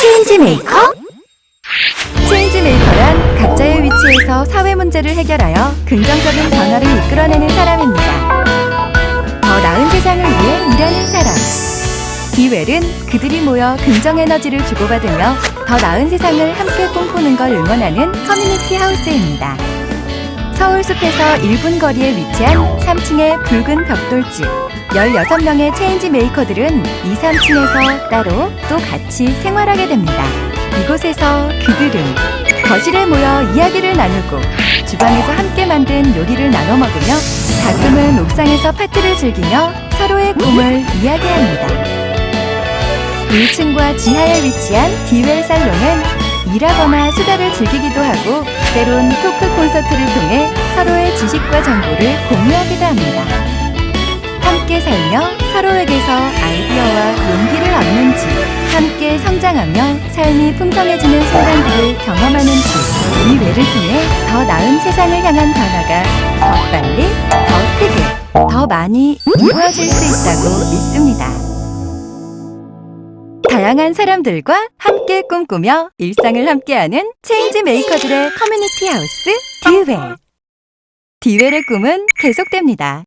체인지 메이커? 체인지 메이커란 각자의 위치에서 사회 문제를 해결하여 긍정적인 변화를 이끌어내는 사람입니다. 더 나은 세상을 위해 일하는 사람. 디웰은 그들이 모여 긍정 에너지를 주고받으며 더 나은 세상을 함께 꿈꾸는 걸 응원하는 커뮤니티 하우스입니다. 서울숲에서 1분 거리에 위치한 3층의 붉은 벽돌집. 16명의 체인지 메이커들은 2, 3층에서 따로 또 같이 생활하게 됩니다. 이곳에서 그들은 거실에 모여 이야기를 나누고 주방에서 함께 만든 요리를 나눠 먹으며 가끔은 옥상에서 파티를 즐기며 서로의 꿈을 이야기합니다. 1층과 지하에 위치한 디웰 살롱은 일하거나 수다를 즐기기도 하고 때론 토크 콘서트를 통해 서로의 지식과 정보를 공유하기도 합니다. 살며 서로에게서 아이디어와 용기를 얻는 집, 함께 성장하며 삶이 풍성해지는 순간들을 경험하는 집, 이 외를 통해 더 나은 세상을 향한 변화가 더 빨리, 더 크게, 더 많이 이루어질 수 있다고 믿습니다. 다양한 사람들과 함께 꿈꾸며 일상을 함께하는 체인지 메이커들의 커뮤니티 하우스 디웰. 디웰의 꿈은 계속됩니다.